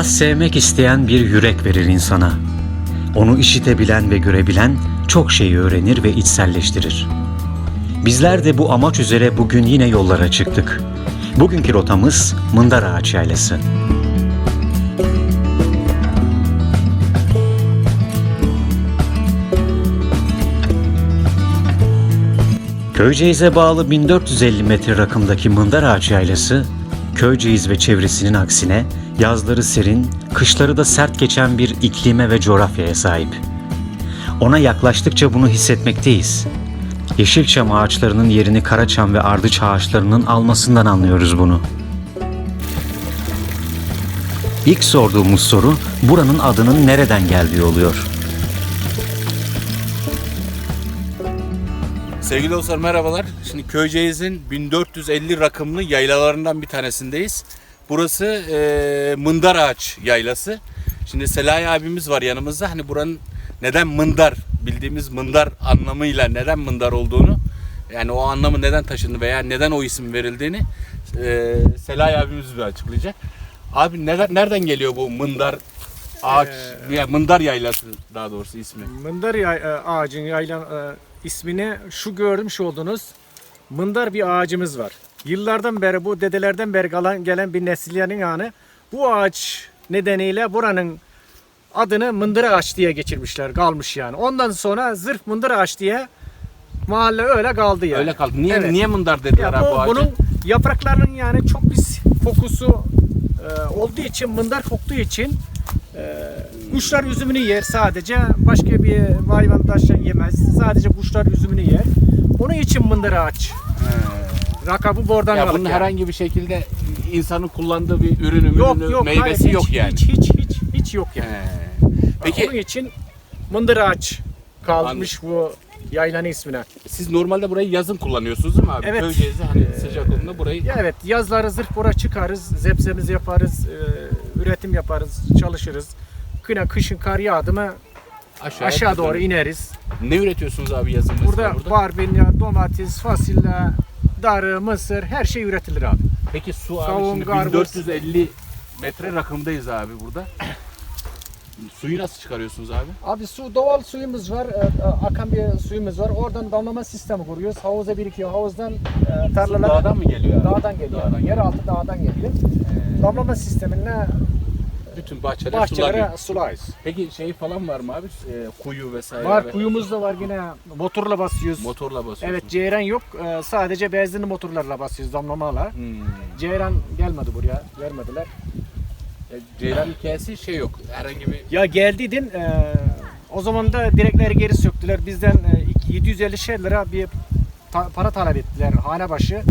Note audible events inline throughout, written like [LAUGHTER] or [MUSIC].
Doğa sevmek isteyen bir yürek verir insana. Onu işitebilen ve görebilen çok şeyi öğrenir ve içselleştirir. Bizler de bu amaç üzere bugün yine yollara çıktık. Bugünkü rotamız Mındar Ağaç Yaylası. Köyceğiz'e bağlı 1450 metre rakımdaki Mındar Ağaç Yaylası, Köyceğiz ve çevresinin aksine yazları serin, kışları da sert geçen bir iklime ve coğrafyaya sahip. Ona yaklaştıkça bunu hissetmekteyiz. Yeşilçam ağaçlarının yerini karaçam ve ardıç ağaçlarının almasından anlıyoruz bunu. İlk sorduğumuz soru buranın adının nereden geldiği oluyor. Sevgili dostlar merhabalar. Şimdi Köyceğiz'in 1450 rakımlı yaylalarından bir tanesindeyiz. Burası e, Mındar Ağaç Yaylası. Şimdi Selahi abimiz var yanımızda. Hani buranın neden Mındar bildiğimiz Mındar anlamıyla neden Mındar olduğunu yani o anlamı neden taşındı veya neden o isim verildiğini e, Selahi abimiz bir açıklayacak. Abi neden, nereden geliyor bu Mındar Ağaç, ya Mındar Yaylası daha doğrusu ismi? Mındar yay- e, ağacın yaylan e, ismini şu görmüş olduğunuz mındar bir ağacımız var. Yıllardan beri bu dedelerden beri kalan gelen bir nesilyenin anı bu ağaç nedeniyle buranın adını mındır ağaç diye geçirmişler kalmış yani. Ondan sonra zırh mındır ağaç diye mahalle öyle kaldı yani. Öyle kaldı. Niye Evet. niye Mındar dediler Ya abi bu, bu ağaca? bunun yapraklarının yani çok bir kokusu e, olduğu için, mındar koktuğu için e, kuşlar üzümünü yer sadece. Başka bir hayvan taşla yemez. Sadece kuşlar üzümünü yer. Onun için mındır ağaç. Rakabı buradan Ya bunun yani. herhangi bir şekilde insanın kullandığı bir ürünü, yok ürünü yok meyvesi hayır, yok hiç, yani. Hiç hiç hiç hiç yok yani. He. Onun Peki için mındır ağaç kalmış bu yaylanın ismine. siz normalde burayı yazın kullanıyorsunuz değil mi abi? Evet. Köyceğiz'de hani sıcak olduğunda burayı evet yazları zırh bora çıkarız, zepsemizi yaparız, e, üretim yaparız, çalışırız. Kına kışın kar yağdı mı aşağıya aşağı doğru ineriz. Ne üretiyorsunuz abi yazın Burada, burada? barbunya, domates, fasulye, darı, mısır her şey üretilir abi. Peki su abi Kavun, şimdi karpuz. 1450 metre rakımdayız abi burada. Suyu nasıl çıkarıyorsunuz abi? Abi su doğal suyumuz var, e, e, akan bir suyumuz var. Oradan damlama sistemi kuruyoruz. Havuza birikiyor. Havuzdan e, Su tarlalara dağdan mı geliyor abi? dağdan geliyor. Dağdan Yeraltı dağdan geliyor. Damlama sistemine Bütün bahçeler bahçelere sulanıyor. sulayız. Peki şey falan var mı abi? Ee, kuyu vesaire. Var ve- kuyumuz da var yine motorla basıyoruz. Motorla basıyorsunuz. Evet ceyran yok. Ee, sadece benzinli motorlarla basıyoruz damlamalar. Hmm. Ceyran gelmedi buraya. Vermediler. E, Ceylan hikayesi şey yok. Herhangi bir Ya geldiydin. e, o zaman da direkleri geri söktüler. Bizden e, iki- 750 şey lira bir ta- para talep ettiler hane başı.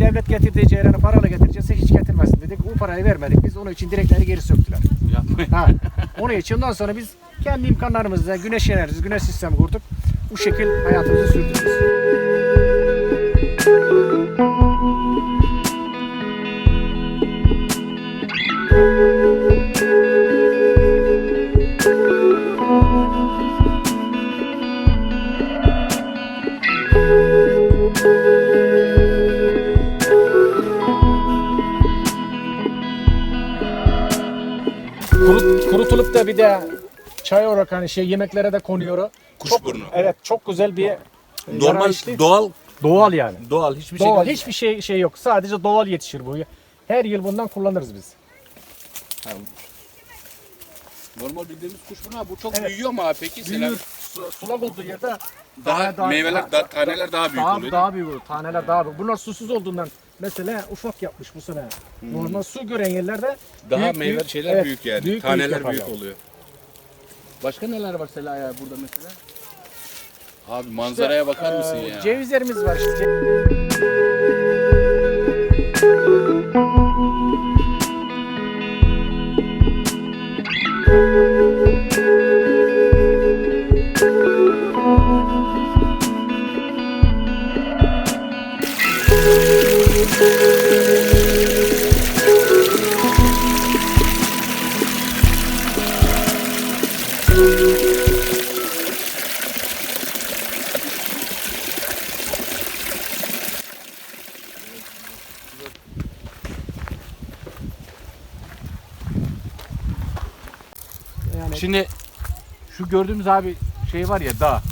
Devlet getirdiği ceyranı parayla getirecekse hiç getirmesin dedik. O parayı vermedik biz. Onun için direkleri geri söktüler. yapmayın. Ha. Onun için ondan sonra biz kendi imkanlarımızla güneş enerjisi, güneş sistemi kurduk. Bu şekil hayatımızı sürdürüyoruz. Da bir de çay olarak hani şey yemeklere de konuyor. Kuşburnu. Evet çok güzel bir Normal yararışlı- doğal doğal yani. doğal hiçbir şey Doğal hiçbir şey şey yok. Sadece doğal yetişir bu. Her yıl bundan kullanırız biz. Normal bildiğimiz kuşburnu ha bu çok Evet. büyüyor mu abi peki? Selam. Büyür, su- sulak olduğu yerde Daha, meyveler daha, taneler daha büyük daha, oluyor. daha büyük olur. Taneler daha büyük. Bunlar susuz olduğundan mesela ufak yapmış bu sene. Normal su gören yerlerde Hmm. daha büyük, meyve büyük, şeyler evet, büyük yani. büyük, taneler büyük büyük, yaparlar. oluyor. Başka neler var Sela ya burada mesela? Abi manzaraya bakar mısın Ee, ya? Cevizlerimiz var işte. Şimdi şu gördüğümüz abi şey var ya dağ.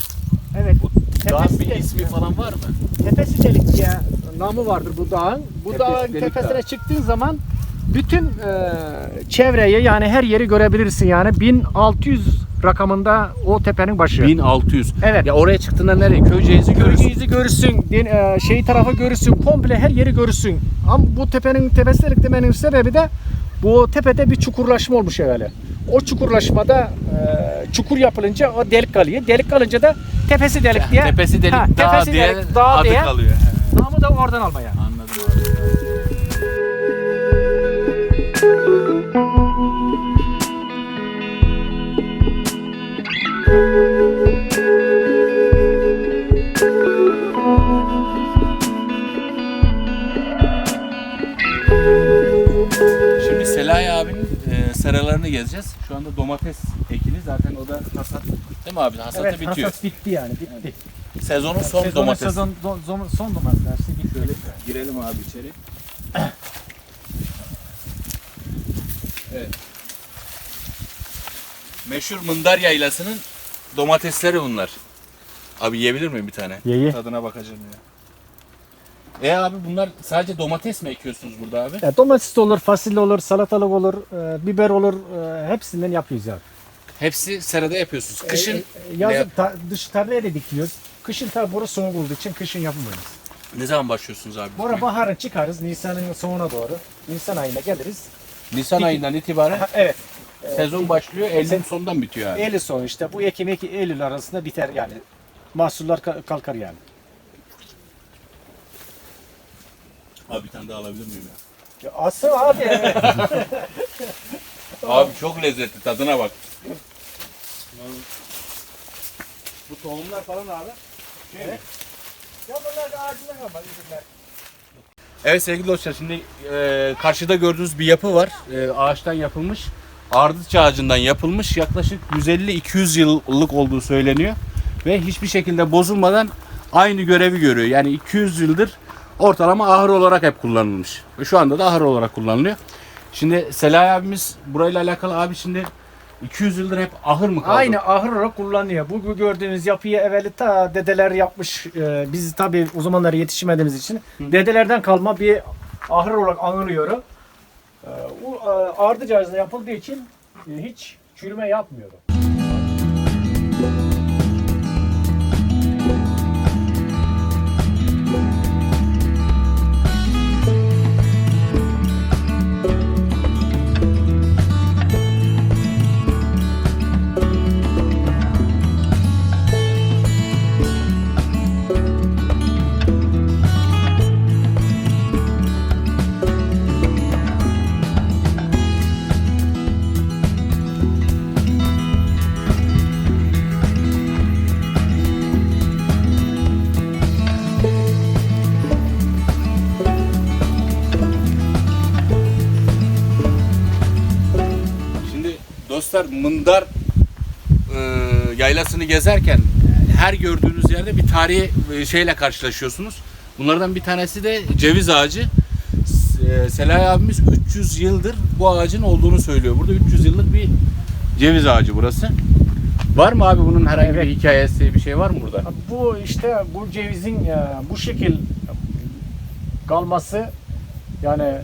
evet. Bu dağın bir de- ismi falan var mı? Tepesi delik ya namı vardır bu dağın. Bu Tepesi dağın tepesine dağ. çıktığın zaman bütün e, çevreyi yani her yeri görebilirsin yani 1600 rakamında o tepenin başı. 1600. Evet. Ya oraya çıktığında nereye? Köyceğiz'i görürsün. Köyceğiz'i görürsün, din- e, şey tarafı görürsün, komple her yeri görürsün. Ama bu tepenin tepesi delik demenin sebebi de bu tepede bir çukurlaşma olmuş evvela. O çukurlaşmada e, çukur yapılınca o delik kalıyor. Delik kalınca da tepesi delik diye. Tepesi delik Ha, dağ tepesi diye delik, dağ adı diye. kalıyor. Namı da oradan almaya. Anladım abi. Şimdi Selahi abinin e, seralarını gezeceğiz. Şu anda domates ekili zaten o da hasat değil mi abi? Hasatı Evet, bitiyor. hasat bitti yani, bitti. Sezonun son Sezonun domates. Sezon, do- son, son domatesler bitti. Şöyle girelim abi içeri. Evet. Meşhur Mındar Yaylası'nın domatesleri bunlar. Abi yiyebilir miyim bir tane? Ye ye. Tadına bakacağım ya. E abi bunlar sadece domates mi ekiyorsunuz burada abi? Ya, domates de olur, fasulye olur, salatalık olur, e, biber olur. e, hepsinden yapıyoruz ya. Hepsi serada yapıyorsunuz. Kışın E, e, yazın ta, dış tarlaya da dikiyoruz. Kışın tabi burası soğuk olduğu için kışın yapmıyoruz. ne zaman başlıyorsunuz abi? Bora baharın çıkarız Nisan'ın sonuna doğru. Nisan ayına geliriz. Nisan ayından itibaren Ha, evet. sezon başlıyor. Eylül sonundan bitiyor abi. Eylül sonu işte bu Ekim Ekim Eylül arasında biter yani. Mahsuller ka- kalkar yani. Abi bir tane daha alabilir miyim ya? Ya asıl abi. [LAUGHS] [LAUGHS] Abi çok lezzetli tadına bak. Bu tohumlar falan abi. Evet sevgili dostlar şimdi e, karşıda gördüğünüz bir yapı var. E, ağaçtan yapılmış. Ardıç ağacından yapılmış. Yaklaşık 150-200 yıllık olduğu söyleniyor. Ve hiçbir şekilde bozulmadan aynı görevi görüyor. Yani 200 yıldır ortalama ahır olarak hep kullanılmış. Ve şu anda da ahır olarak kullanılıyor. Şimdi Selahi abimiz burayla alakalı abi şimdi 200 yıldır hep ahır mı kaldı? Aynı ahır olarak kullanıyor. Bu bu gördüğünüz yapıyı evveli ta dedeler yapmış. Ee, biz tabi o zamanlar yetişmediğimiz için dedelerden kalma bir ahır olarak anılıyor. Ee, bu e, ardıç ağacına yapıldığı için e, hiç çürüme yapmıyor. Dostlar Mındar e, yaylasını gezerken her gördüğünüz yerde bir tarihi e, şeyle karşılaşıyorsunuz. Bunlardan bir tanesi de ceviz ağacı. E, Selahi abimiz 300 yıldır bu ağacın olduğunu söylüyor. Burada 300 yıllık bir ceviz ağacı burası. Var mı abi bunun herhangi bir hikayesi bir şey var mı burada? Bu işte bu cevizin e, bu şekil kalması yani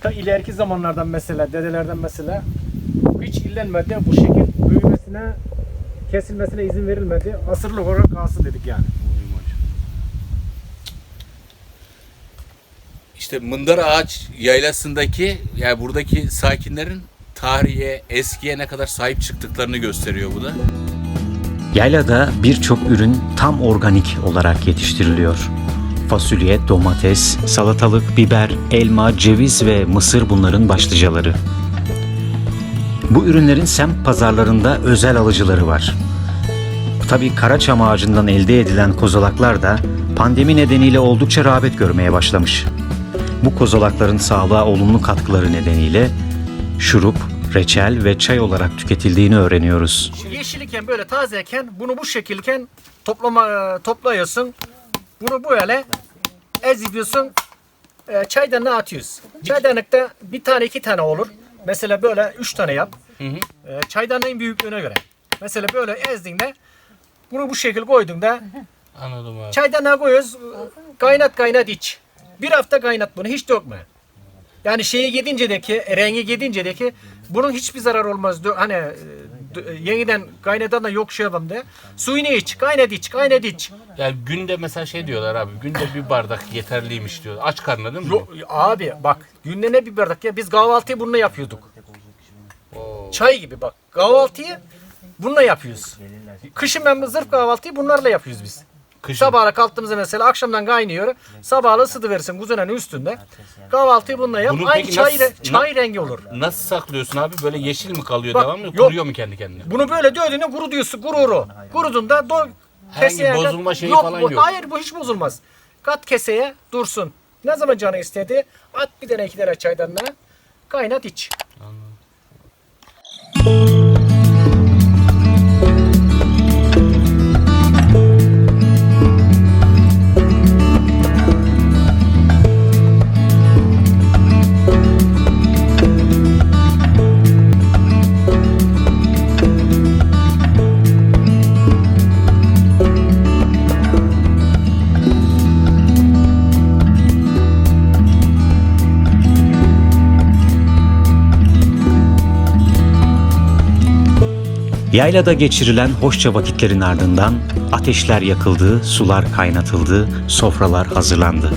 ta ileriki zamanlardan mesela dedelerden mesela hiç illenmedi. Bu şekil büyümesine kesilmesine izin verilmedi. Asırlık olarak kalsın dedik yani. İşte Mındar Ağaç yaylasındaki yani buradaki sakinlerin tarihe, eskiye ne kadar sahip çıktıklarını gösteriyor bu da. Yaylada birçok ürün tam organik olarak yetiştiriliyor. Fasulye, domates, salatalık, biber, elma, ceviz ve mısır bunların başlıcaları. Bu ürünlerin semt pazarlarında özel alıcıları var. Tabii karaçam ağacından elde edilen kozalaklar da pandemi nedeniyle oldukça rağbet görmeye başlamış. Bu kozalakların sağlığa olumlu katkıları nedeniyle şurup, reçel ve çay olarak tüketildiğini öğreniyoruz. Yeşil iken böyle tazeyken bunu bu şekilken toplama toplayıyorsun. Bunu böyle eziyorsun. E, çaydanlığa atıyoruz. Çaydanlıkta bir tane iki tane olur. Mesela böyle üç tane yap. Hı hı. E, çaydanlığın büyüklüğüne göre. Mesela böyle ezdiğinde bunu bu şekil koyduğunda Anladım abi. çaydanlığa koyuyoruz. Kaynat kaynat iç. Bir hafta kaynat bunu hiç dökme. Yani şeyi yedincedeki, rengi yedincedeki bunun hiçbir zarar olmaz. Dö- Hani e, yeniden kaynatan da yok şey yapalım de. Suyunu iç, kaynat iç, kaynat iç. Yani günde mesela şey diyorlar abi. Günde bir bardak yeterliymiş diyor. Aç karnına değil mi? Yo, abi bak günde ne bir bardak ya biz kahvaltıyı bununla yapıyorduk. Oo. Çay gibi bak kahvaltıyı bununla yapıyoruz. Kışın ben zırh kahvaltıyı bunlarla yapıyoruz biz. Kışın. Sabahla kalktığımızda mesela akşamdan kaynıyor. Sabahla ısıdı verirsin kuzunenin üstünde. Kahvaltıyı bununla yap. Bunu Aynı peki çay, nasıl- re- çay rengi olur. Nasıl saklıyorsun abi? Böyle yeşil mi kalıyor Bak, devam mı? yok. Kuruyor mu kendi kendine? Bunu böyle dövdüğünde kuru diyorsun kurur o. Kuruduğunda do Herhangi keseye bozulma şeyi falan bu- yok. Hayır bu hiç bozulmaz. Kat keseye dursun. Ne zaman canı istedi at bir tane iki tane çaydanlığa kaynat iç. Yaylada geçirilen hoşça vakitlerin ardından ateşler yakıldı, sular kaynatıldı, sofralar hazırlandı.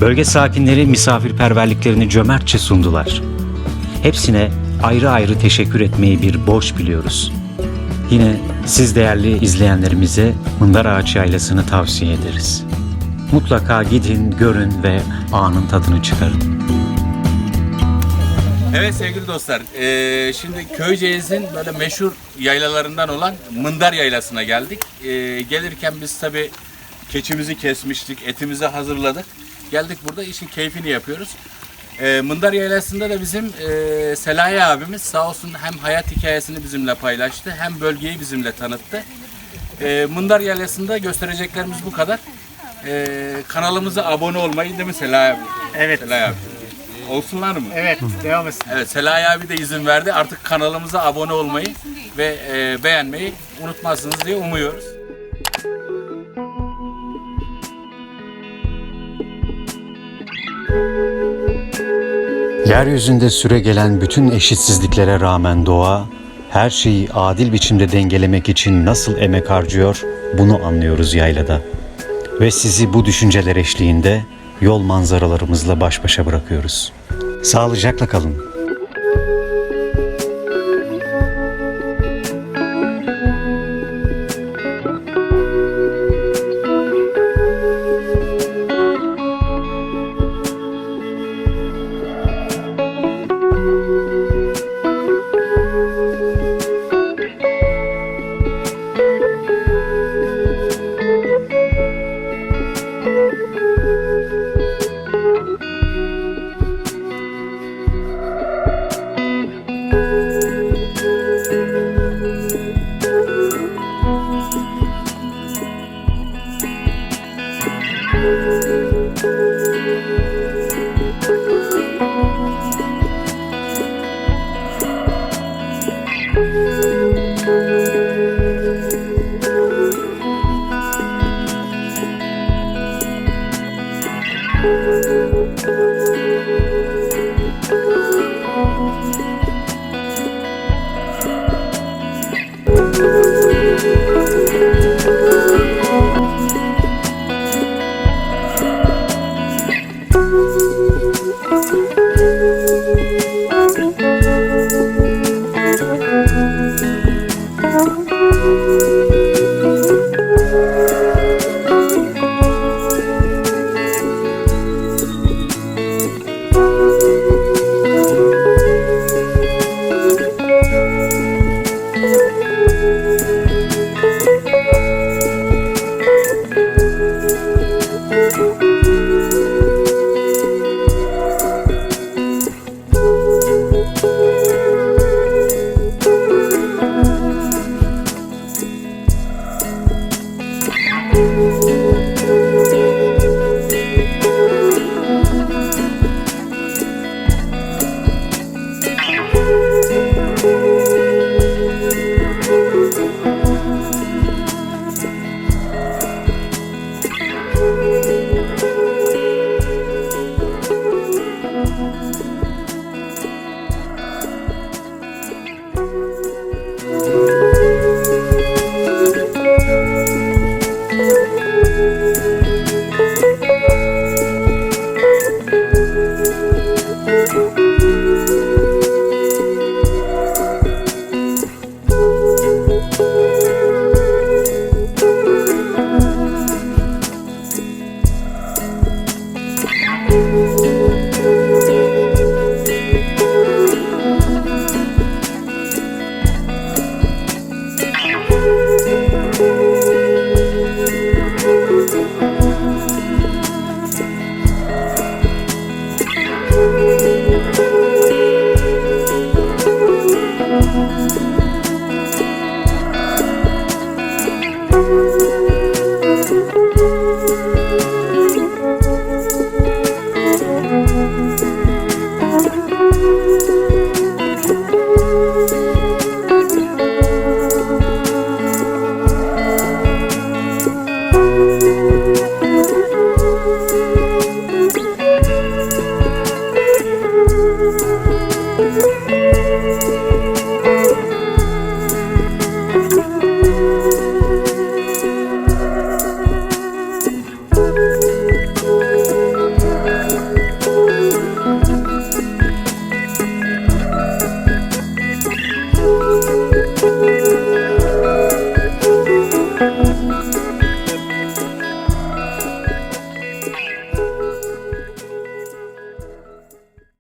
Bölge sakinleri misafirperverliklerini cömertçe sundular. Hepsine ayrı ayrı teşekkür etmeyi bir borç biliyoruz. Yine siz değerli izleyenlerimize Mındar Ağaç Yaylası'nı tavsiye ederiz. Mutlaka gidin, görün ve anın tadını çıkarın. Evet sevgili dostlar, eee, şimdi Köyceğiz'in böyle meşhur yaylalarından olan Mındar Yaylası'na geldik. Eee, gelirken biz tabi keçimizi kesmiştik, etimizi hazırladık. Geldik burada işin keyfini yapıyoruz. Eee Mındar Yaylası'nda da bizim eee Selahi abimiz sağ olsun hem hayat hikayesini bizimle paylaştı hem bölgeyi bizimle tanıttı. Eee Mındar Yaylası'nda göstereceklerimiz bu kadar. Eee kanalımıza abone olmayı değil mi Selahi abi? Evet. Selahi abi. Olsunlar mı? Evet devam etsin. Evet Selahi abi de izin verdi. Artık kanalımıza abone olmayı ve e, beğenmeyi unutmazsınız diye umuyoruz. Yeryüzünde süre gelen bütün eşitsizliklere rağmen doğa, her şeyi adil biçimde dengelemek için nasıl emek harcıyor bunu anlıyoruz yaylada. Ve sizi bu düşünceler eşliğinde yol manzaralarımızla baş başa bırakıyoruz. Sağlıcakla kalın. Bye.